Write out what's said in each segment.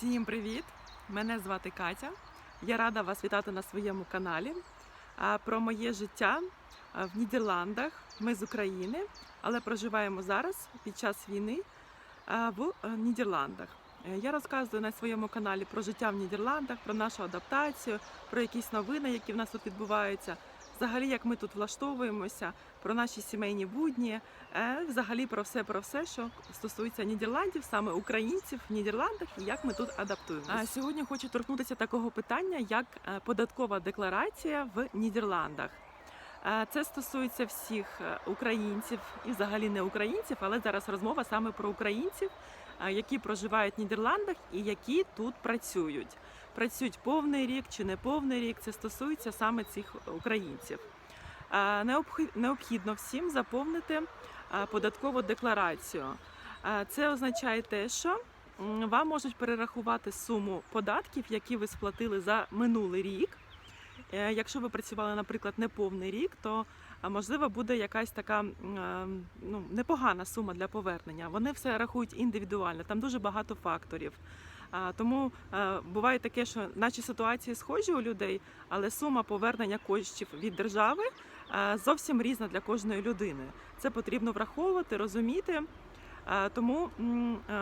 Всім привіт! Мене звати Катя. Я рада вас вітати на своєму каналі. Про моє життя в Нідерландах. Ми з України, але проживаємо зараз під час війни в е, Нідерландах. Е, Я розказую на своєму каналі про життя в Нідерландах, про нашу адаптацію, про якісь новини, які в нас тут відбуваються. Взагалі, як ми тут влаштовуємося, про наші сімейні будні, е, взагалі про все, про все, що стосується Нідерландів, саме українців в Нідерландах і як ми тут адаптуємося. Сьогодні хочу торкнутися такого питання, як е, податкова декларація в Нідерландах. Е, Це стосується всіх українців і взагалі не українців, але зараз розмова саме про українців, які проживають в Нідерландах і які тут працюють. Працюють повний рік чи не повний рік. Це стосується саме цих українців. Необхідно всім заповнити податкову декларацію. Це означає те, що вам можуть перерахувати суму податків, які ви сплатили за минулий рік. Е, Якщо ви працювали, наприклад, не повний рік, то можливо буде якась така е, ну, непогана сума для повернення. Вони все рахують індивідуально, там дуже багато факторів. Тому е, буває таке, що наші ситуації схожі у людей, але сума повернення коштів від держави е, зовсім різна для кожної людини. Це потрібно враховувати, розуміти. Тому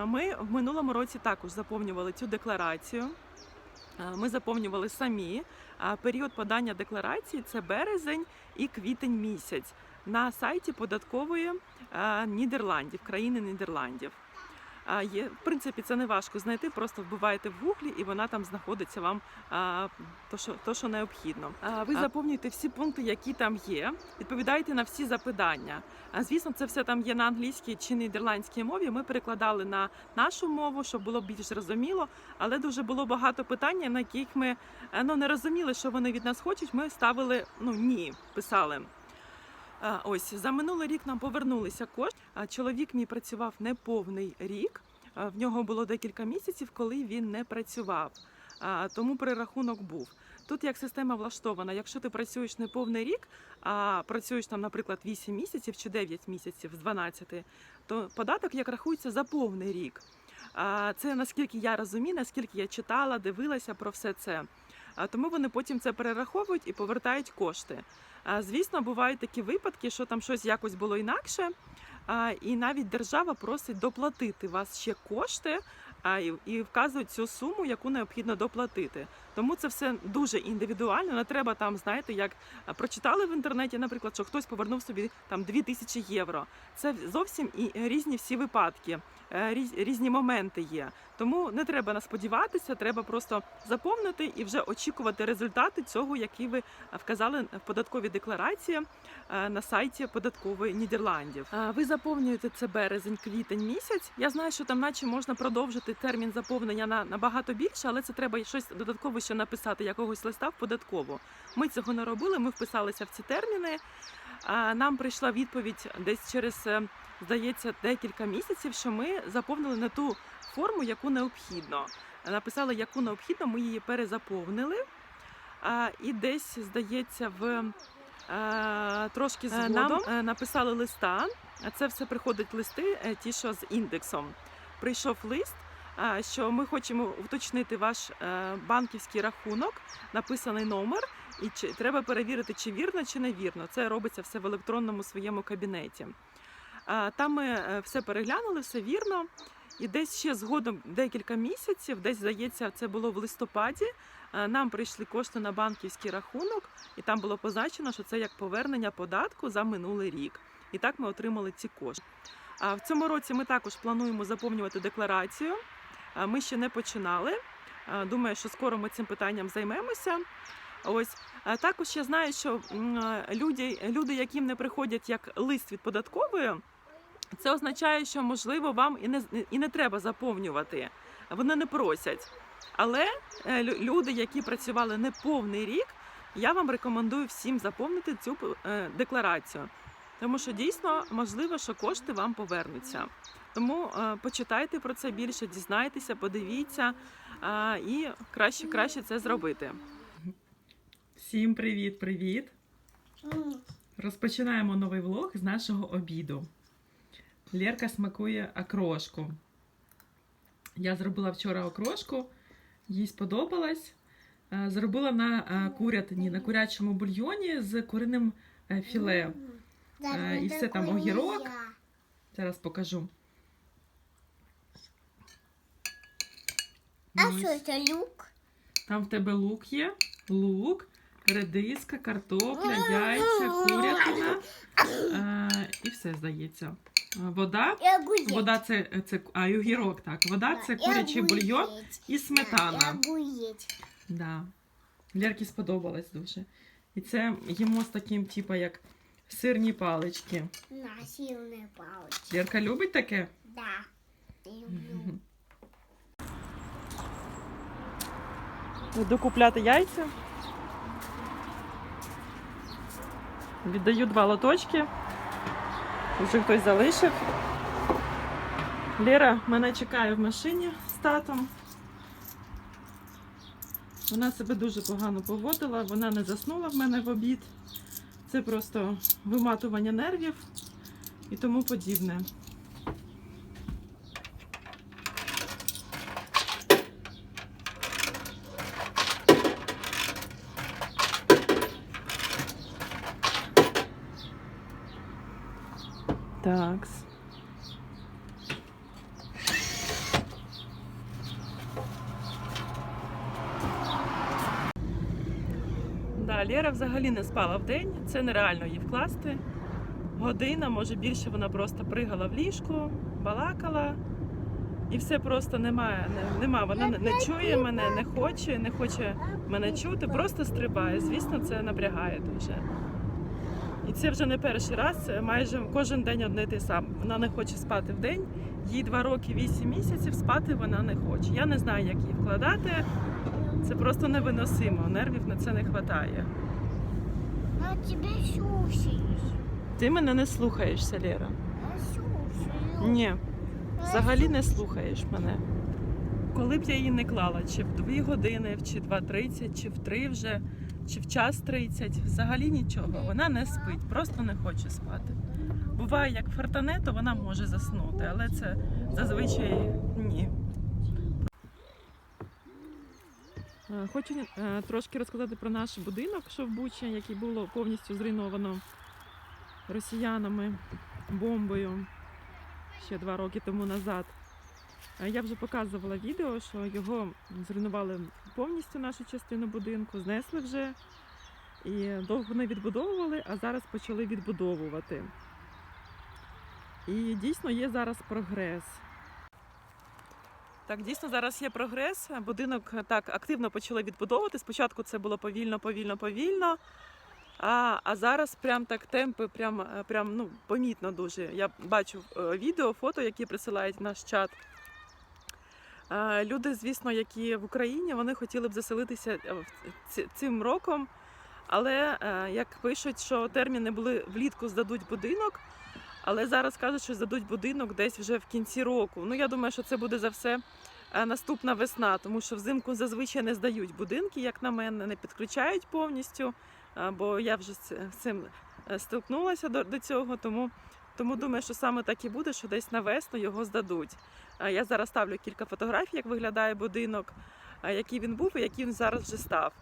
ми в минулому році також заповнювали цю декларацію. Е, Ми заповнювали самі. Період подання декларації це березень і квітень місяць на сайті податкової е, Нідерландів, країни Нідерландів. Є, в принципі, це не важко знайти, просто вбиваєте в гуглі, і вона там знаходиться вам то, що, то, що необхідно. Ви заповнюєте всі пункти, які там є, відповідаєте на всі запитання. А, звісно, це все там є на англійській чи нідерландській мові. Ми перекладали на нашу мову, щоб було більш зрозуміло, але дуже було багато питань, на яких ми ну, не розуміли, що вони від нас хочуть. Ми ставили ну ні, писали. Ось за минулий рік нам повернулися кошти. А чоловік мій працював неповний рік. В нього було декілька місяців, коли він не працював. Тому перерахунок був. Тут як система влаштована, якщо ти працюєш не повний рік, а працюєш там, наприклад, 8 місяців чи 9 місяців з 12, то податок як рахується за повний рік. Це наскільки я розумію, наскільки я читала, дивилася про все це. Тому вони потім це перераховують і повертають кошти. Звісно, бувають такі випадки, що там щось якось було інакше, і навіть держава просить доплатити вас ще кошти і, вказують цю суму, яку необхідно доплатити. Тому це все дуже індивідуально. Не треба там, знаєте, як прочитали в інтернеті, наприклад, що хтось повернув собі там 2000 євро. Це зовсім і різні всі випадки, е, різні моменти є. Тому не треба сподіватися, треба просто заповнити і вже очікувати результати цього, які ви вказали в податковій декларації е, на сайті податкової Нідерландів. Е, Ви заповнюєте це березень, квітень місяць. Я знаю, що там, наче можна продовжити термін заповнення на набагато більше, але це треба щось додатково ще написати, якогось листа в податкову. Ми цього не робили. Ми вписалися в ці терміни. Нам прийшла відповідь десь через, е, здається, декілька місяців, що ми заповнили не ту форму, яку необхідно. Написали, яку необхідно, ми її перезаповнили. І десь, здається, в е, трошки Е, згодом нам, нам написали листа. Це все приходять листи, е, ті, що з індексом. Прийшов лист, що ми хочемо уточнити ваш е, банківський рахунок, написаний номер, і чи треба перевірити, чи вірно, чи невірно. Це робиться все в електронному своєму кабінеті. Там ми е, все переглянули, все вірно. І десь ще згодом декілька місяців, десь здається, це було в листопаді. е, Нам прийшли кошти на банківський рахунок, і там було позначено, що це як повернення податку за минулий рік. І так ми отримали ці кошти. А в цьому році ми також плануємо заповнювати декларацію. Ми ще не починали. Думаю, що скоро ми цим питанням займемося. Ось також я знаю, що люди, люди, яким не приходять як лист від податкової, це означає, що можливо вам і не і не треба заповнювати. Вони не просять. Але е, люди, які працювали не повний рік, я вам рекомендую всім заповнити цю е, декларацію. Тому що дійсно можливо, що кошти вам повернуться. Тому е, почитайте про це більше, дізнайтеся, подивіться і краще, краще це зробити. Всім привіт, привіт! Розпочинаємо новий влог з нашого обіду. Лєрка смакує окрошку. Я зробила вчора окрошку, їй сподобалась. Е, Зробила на е, курятині, на курячому бульйоні з куриним е, філе. І все там огірок. Зараз покажу. А що це люк? Там в тебе лук є, лук, редиска, картопля, яйця, курятина е, і все здається. Е, Вода. Вода це, це а, і огірок, так. Вода це курячий бульйон і сметана. Да. Лерці сподобалось дуже. І це їмо з таким, типу, як сирні палички. На сильні палички. Лерка любить таке? Да. Люблю. Купляти яйця. Віддаю два лоточки. Вже хтось залишив. Лера мене чекає в машині з татом. Вона себе дуже погано поводила, вона не заснула в мене в обід. Це просто виматування нервів і тому подібне. Такс. Да, Лера взагалі не спала в день. Це нереально її вкласти. Година, може більше вона просто пригала в ліжку, балакала. І все просто немає. Не, нема. Вона не чує мене, не хоче, не хоче мене чути, просто стрибає. Звісно, це напрягає дуже. І це вже не перший раз, майже кожен день одне те саме. Вона не хоче спати в день, їй 2 роки 8 місяців, спати вона не хоче. Я не знаю, як її вкладати. Це просто невиносимо. Нервів на це не вистачає. А тебе слушаюсь. Ти мене не слухаєшся, Лера. Я. Ні, взагалі не слухаєш мене. Коли б я її не клала, чи в 2 години, чи 2.30, чи в 3 вже, чи в час 30, взагалі нічого. Вона не спить, просто не хоче спати. Буває, як фортане, то вона може заснути, але це зазвичай ні. Е, Хочу е, трошки розказати про наш будинок, що в Бучі, який було повністю зруйновано росіянами бомбою ще два роки тому назад. Е, Я вже показувала відео, що його зруйнували повністю нашу частину будинку, знесли вже і довго не відбудовували, а зараз почали відбудовувати. І дійсно є зараз прогрес. Так, дійсно зараз є прогрес. Будинок так активно почали відбудовувати. Спочатку це було повільно, повільно, повільно. А, а зараз прям так темпи, прям, е, прям ну, помітно дуже. Я бачу е, відео, фото, які присилають наш чат. Е, Люди, звісно, які в Україні, вони хотіли б заселитися е, цим роком. Але е, як пишуть, що терміни були влітку здадуть будинок, але зараз кажуть, що здадуть будинок десь вже в кінці року. Ну я думаю, що це буде за все наступна весна, тому що взимку зазвичай не здають будинки, як на мене, не підключають повністю. Бо я вже з цим стикнулася до цього, тому, тому думаю, що саме так і буде, що десь на весну його здадуть. Я зараз ставлю кілька фотографій, як виглядає будинок, який він був і який він зараз вже став.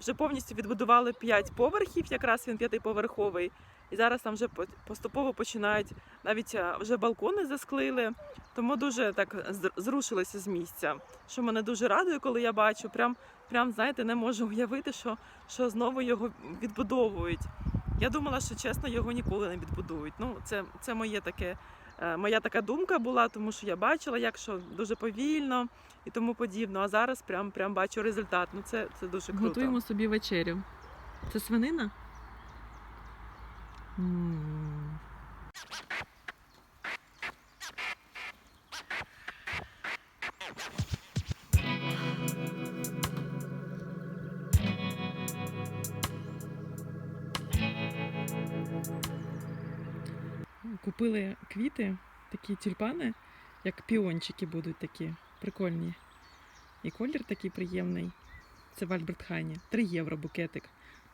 Вже повністю відбудували 5 поверхів, якраз він п'ятиповерховий. І зараз там вже поступово починають навіть вже балкони засклили, тому дуже так зрушилися з місця. Що мене дуже радує, коли я бачу, прям, прям знаєте, не можу уявити, що, що знову його відбудовують. Я думала, що чесно його ніколи не відбудують. Ну, це, це моє таке, е, моя така думка була, тому що я бачила, як що дуже повільно і тому подібно. А зараз прям, прям бачу результат. Ну це, це дуже круто. Готуємо собі вечерю. Це свинина? Купили квіти, такі тюльпани, як піончики будуть такі прикольні. І колір такий приємний. Це в Альбертхайні. 3 євро букетик.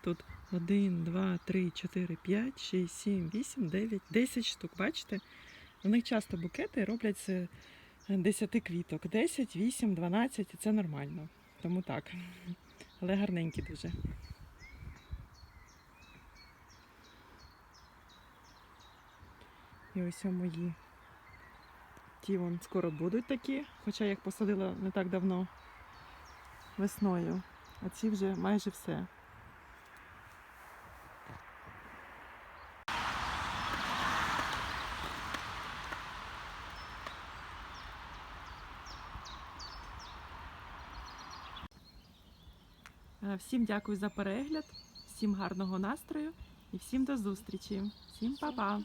Тут 1, 2, 3, 4, 5, 6, 7, 8, 9, 10 штук. Бачите? У них часто букети роблять з е, 10 квіток. 10, 8, 12 це нормально. Тому так. Але гарненькі дуже. І ось мої. Ті вон скоро будуть такі, хоча я їх посадила не так давно весною. А ці вже майже все. Е, Всім дякую за перегляд, всім гарного настрою і всім до зустрічі. Всім па-па!